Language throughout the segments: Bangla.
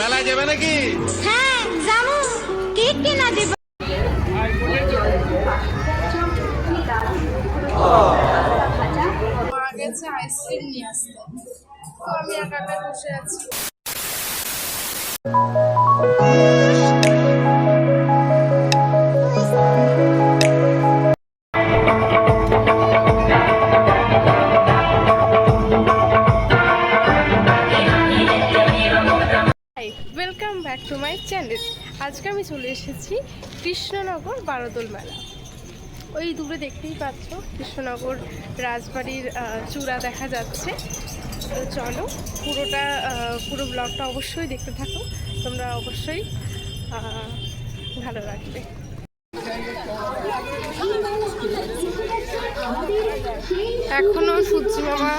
মেলায় যাবে নাকি? হ্যাঁ যাব কেক কিনা দিব। গেছে আইসক্রিম নিয়ে আসতে। তো আমি একা একা বসে আছি। ব্যাক টু মাই চ্যানেল আজকে আমি চলে এসেছি কৃষ্ণনগর বারোদোল মেলা। ওই দূরে দেখতেই পাচ্ছ, কৃষ্ণনগর রাজবাড়ির চূড়া দেখা যাচ্ছে। তো চলো, পুরোটা পুরো ব্লগটা অবশ্যই দেখতে থাকো। তোমরা অবশ্যই ভালো লাগবে। এখনও সূর্যি মামা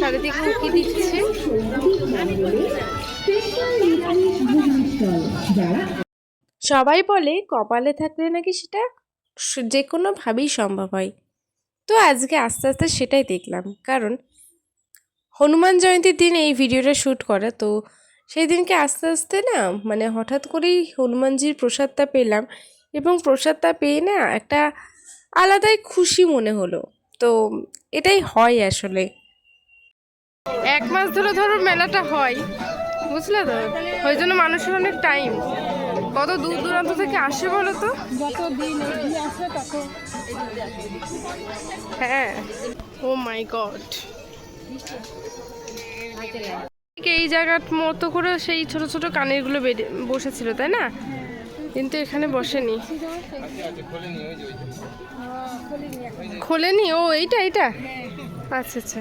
চারিদিকে উঁকি দিচ্ছে। সবাই বলে কপালে থাকলে নাকি সেটা যে কোনোভাবেই সম্ভব হয়। তো আজকে আস্তে আস্তে সেটাই দেখলাম। কারণ হনুমান জয়ন্তীর দিন এই ভিডিওটা শ্যুট করা, তো সেই দিনকে আস্তে আস্তে না মানে হঠাৎ করেই হনুমানজির প্রসাদটা পেলাম এবং প্রসাদটা পেয়ে না একটা আলাদাই খুশি মনে হলো। তো এটাই হয় আসলে। এক মাস ধরে ধরো মেলাটা হয়। বুঝলে তো? ওই জন্য মানুষের অনেক টাইম কত দূর দূরান্ত থেকে আসে বলো তো? যত দিন এগিয়ে আসে তত হ্যাঁ। ও মাই গড এই জায়গার মতো করে সেই ছোট ছোট কানেরগুলো বসেছিল তাই না? কিন্তু এখানে বসেনি। খোলেনি? ও এইটা এইটা? আচ্ছা আচ্ছা।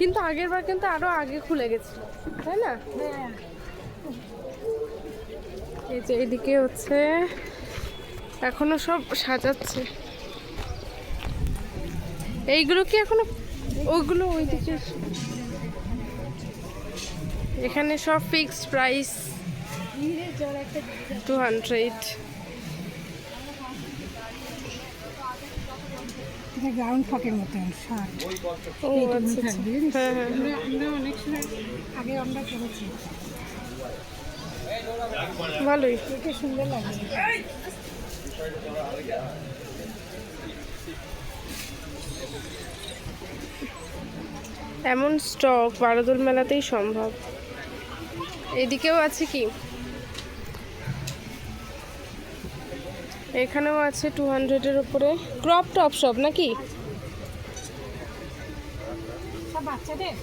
কিন্তু আগের বার কিন্তু আরও আগে খুলে গেছিল তাই না? এই যে এদিকে হচ্ছে এখনও সব সাজাচ্ছে। এইগুলো কি এখনও? ওইগুলো ওইদিকে। এখানে সব ফিক্সড প্রাইস টু হান্ড্রেড এটা গ্রাউন্ড ফকের মতন শার্ট ও আচ্ছা আচ্ছা। হ্যাঁ হ্যাঁ আমরা অনেক সময় আগে আমরা করেছি ভালোই। এটা সুন্দর লাগে। এমন স্টক বারোদোল মেলাতেই সম্ভব। এদিকেও আছে কি? এখানেও আছে টু হান্ড্রেডের উপরে। ক্রপ টপ সব নাকি? বাচ্চাদের?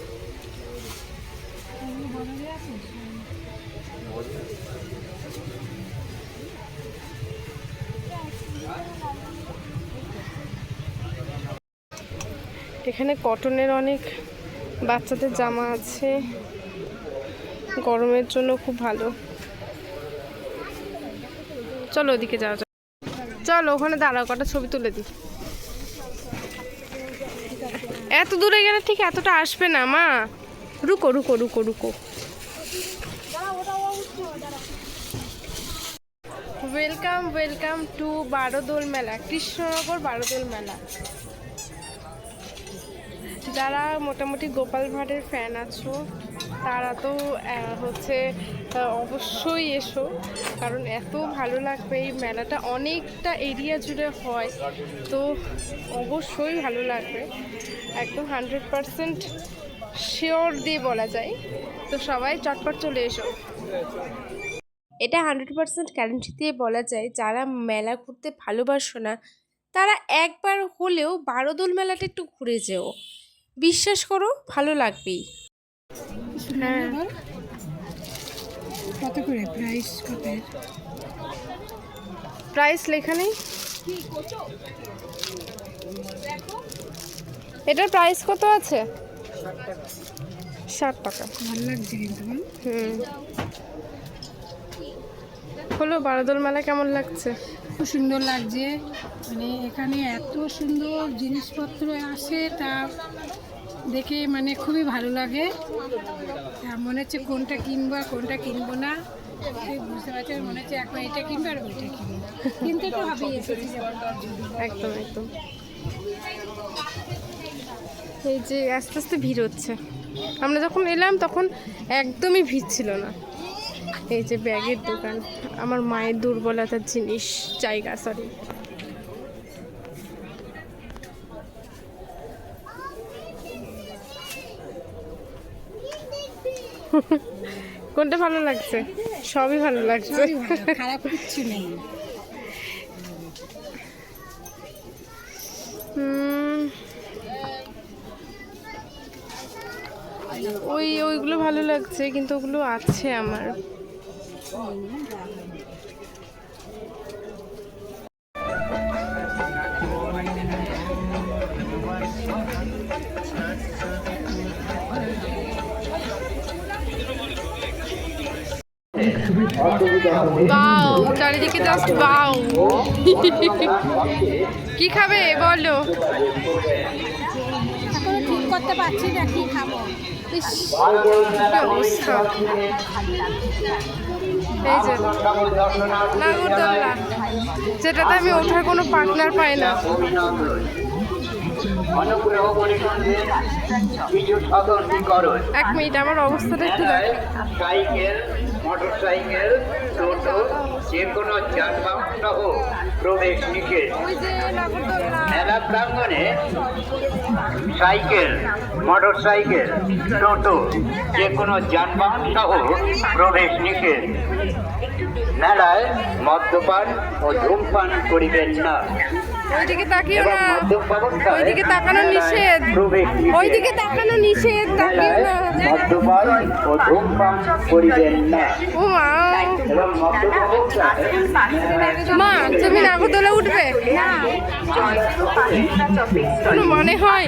এখানে কটনের অনেক বাচ্চাদের জামা আছে। গরমের জন্য খুব ভালো। চলো ওদিকে যাওয়া চলো, ওখানে দাঁড়াও, কটা ছবি তুলে দিই। এত দূরে গেলে ঠিক এতটা আসবে না, মা। রুকো রুকো রুকো রুকো। ওয়েলকাম ওয়েলকাম টু বারোদোল মেলা, কৃষ্ণনগর বারোদোল মেলা। যারা মোটামুটি গোপাল ভাঁড়ের ফ্যান আছো, তারা তো হচ্ছে আহ, অবশ্যই এসো কারণ এত ভালো লাগবে। এই মেলাটা অনেকটা এরিয়া জুড়ে হয় তো অবশ্যই ভালো লাগবে। একদম হান্ড্রেড পারসেন্ট শিওর দিয়ে বলা যায়। তো সবাই চটপট চলে এসো। এটা হান্ড্রেড পার্সেন্ট গ্যারান্টি দিয়ে বলা যায় যারা মেলা ঘুরতে ভালোবাসো না তারা একবার হলেও বারোদোল মেলাটা একটু ঘুরে যেও। বিশ্বাস করো ভালো লাগবেই। হ্যাঁ। কত করে প্রাইস কত প্রাইস লেখা নেই? এটার প্রাইস কত আছে? ষাট টাকা। ভালো লাগছে কিন্তু হুম। হলো বারোদোল মেলা কেমন লাগছে? খুব সুন্দর লাগছে। মানে এখানে এত সুন্দর জিনিসপত্র আসে তা দেখে মানে খুবই ভালো লাগে। তা মনে হচ্ছে কোনটা কিনবো আর কোনটা কিনবো না। বুঝতে মনে হচ্ছে এটা কিনবো একদম একদম। এই যে আস্তে আস্তে ভিড় হচ্ছে। আমরা যখন এলাম তখন একদমই ভিড় ছিল না। এই যে ব্যাগের দোকান, আমার মায়ের দুর্বলতার জিনিস, জায়গা সরি কোনটা ভালো লাগছে? সবই ভালো লাগছে। খারাপ কিছু নেই। ওই ওইগুলো ভালো লাগছে কিন্তু ওগুলো আছে আমার। বাউ চারিদিকে জাস্ট বাউ কি খাবে? বলো। ঠিক করতে পারছি না কি খাব। অবস্থা। এই যে নাগরদোল্লা যেটাতে আমি ওঠার কোনো পার্টনার পাই না। অনুগ্রহ করে এক মিনিট, আমার অবস্থাটা একটু সাইকেল মোটর সাইকেল টোটো যে কোনো যানবাহন সহ প্রবেশ নিষেধ মেলা প্রাঙ্গণে সাইকেল মোটর সাইকেল টোটো যে কোনো যানবাহন সহ প্রবেশ নিষেধ মেলায় মদ্যপান ও ধূমপান করিবেন না। ওইদিকে তাকিও না। ওইদিকে তাকানো নিষেধ। ওইদিকে তাকানো নিষেধ তাকিও না। মদ্যপান ও ধূমপান করিবেন না। ও মা। মা তুমি নাগরদোলা উঠবে? মনে হয়?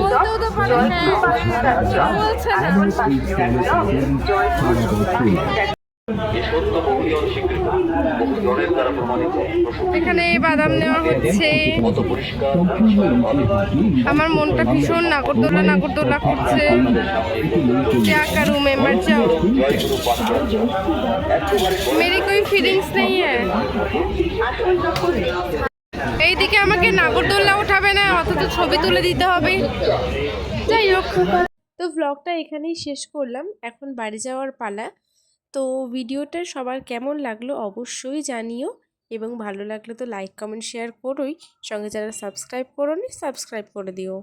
বলতেও তো পারে না। বলছে না। এখানে বাদাম নেওয়া হচ্ছে। আমার মনটা ভীষণ নাগরদোলা নাগরদোলা করছে। রুমে মার যাও ফিলিংস নেই এইদিকে আমাকে নাগরদোল্লা উঠাবে না অথচ ছবি তুলে দিতে হবে। যাই হোক। তো ব্লগটা এখানেই শেষ করলাম। এখন বাড়ি যাওয়ার পালা। তো ভিডিওটা সবার কেমন লাগল অবশ্যই জানিও এবং ভালো লাগলে তো লাইক কমেন্ট শেয়ার করোই সঙ্গে যারা সাবস্ক্রাইব করো সাবস্ক্রাইব করে দিও।